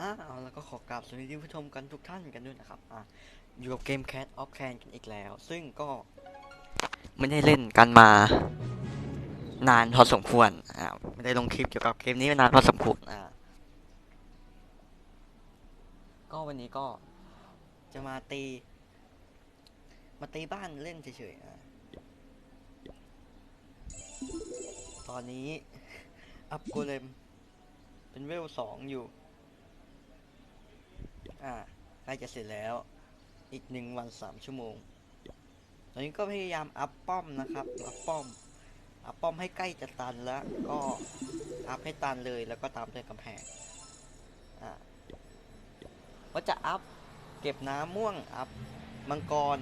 อ่าเอาแล้วก็ขอกราบสวัสดีผู้ชมกันทุกท่านกันด้วยนะครับอ่าอยู่กับเกม Cat of Can กันอีกแล้ว ซึ่งก็ไม่ได้เล่นกันมา นานพอสมควรอ่าไม่ได้ลงคลิปเกี่ยวกับเกมนี้มานานพอสมควรอ่าก็วันนี้ก็จะมาตี มาตีบ้านเล่นเฉยๆอ่าตอนนี้อัพโกเลมเป็นเวลสองอยู่ อ่าใกล้จะเสร็จแล้ว อีกหนึ่งวันสามชั่วโมง ตอนนี้ก็พยายามอัพป้อมนะครับ อัพป้อม อัพป้อมให้ใกล้จะตันแล้ว ก็อัพให้ตันเลยแล้วก็ตามด้วยกำแพง อ่าว่าจะอัพเก็บน้ำม่วงอัพมังกร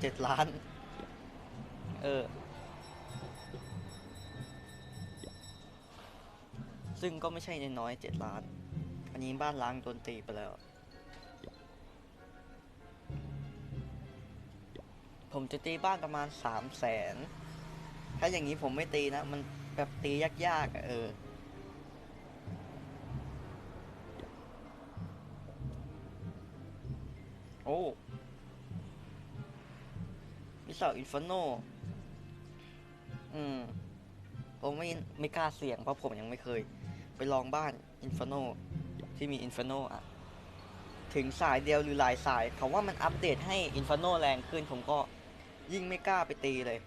เจ็ดล้าน เออ ซึ่งก็ไม่ใช่น้อยเจ็ดล้าน อันนี้บ้านล้างโดนตีไปแล้ว ผมจะตีบ้านประมาณสามแสนถ้าอย่างนี้ผมไม่ตีนะ มันแบบตียากๆอะเออโอ้มิสเซลอินฟโน อืม ผมไม่ไม่กล้าเสี่ยงเพราะผมยังไม่เคย ไปลองบ้านอินฟโน ที่มีอินฟโนอะ ถึงสายเดียวหรือหลายสาย เขาว่ามันอัปเดตให้อินฟโนแรงขึ้น ผมก็ ยิ่งไม่กล้าไปตีเลย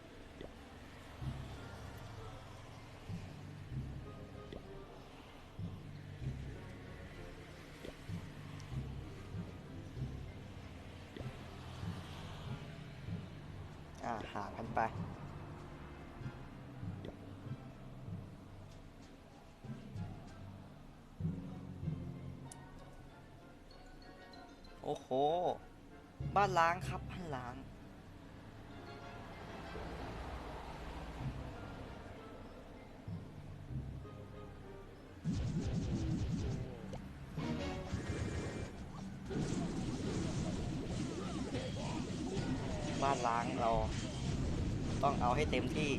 อ่าห่างกันไปโอ้โห บ้านล้างครับบ้านล้าง บ้านล้างเราต้องเอาให้เต็มที่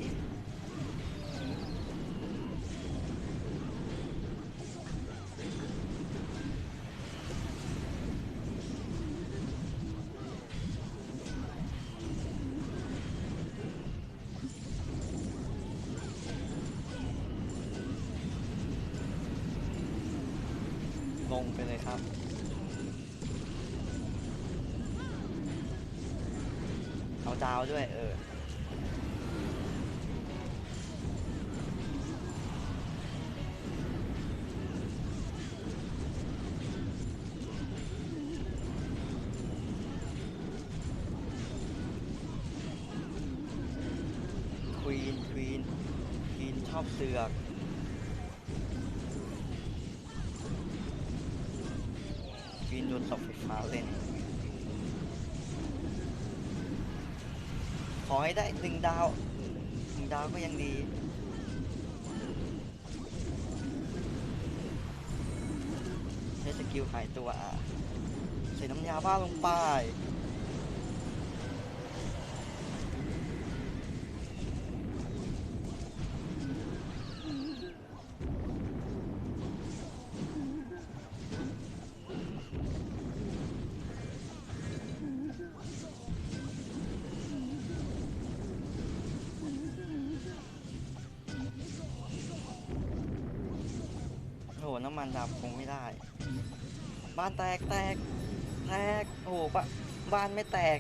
ลงไปเลยครับ เอา ดาวด้วย เออ ควีน ควีน ควีนชอบเสือกควีนโดนเสอบไฟฟ้าเล่น ขอให้ได้หนึ่งดาวหนึ่งดาวก็ยังดี ใช้สกิลหายตัวอะใส่น้ำยาบ้าลงไป น้ำมันดับคงไม่ได้ บ้านแตกแตกแตกโอ้โหบบ้านไม่แตก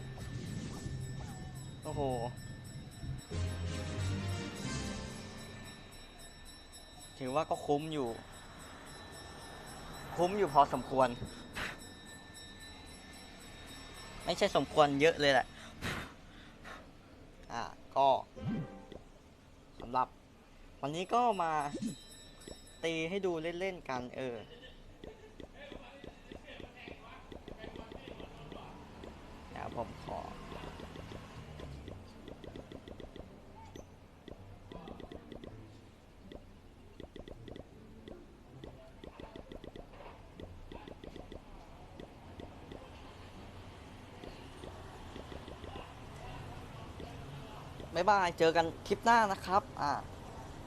โอ้โหถือว่าก็คุ้มอยู่ คุ้มอยู่พอสมควร ไม่ใช่สมควรเยอะเลยแหละ อะก็สำหรับ วันนี้ก็มา ตีให้ดูเล่นๆกันเออ เดี๋ยวผมขอ บ๊ายบาย เจอกันคลิปหน้านะครับ อ่า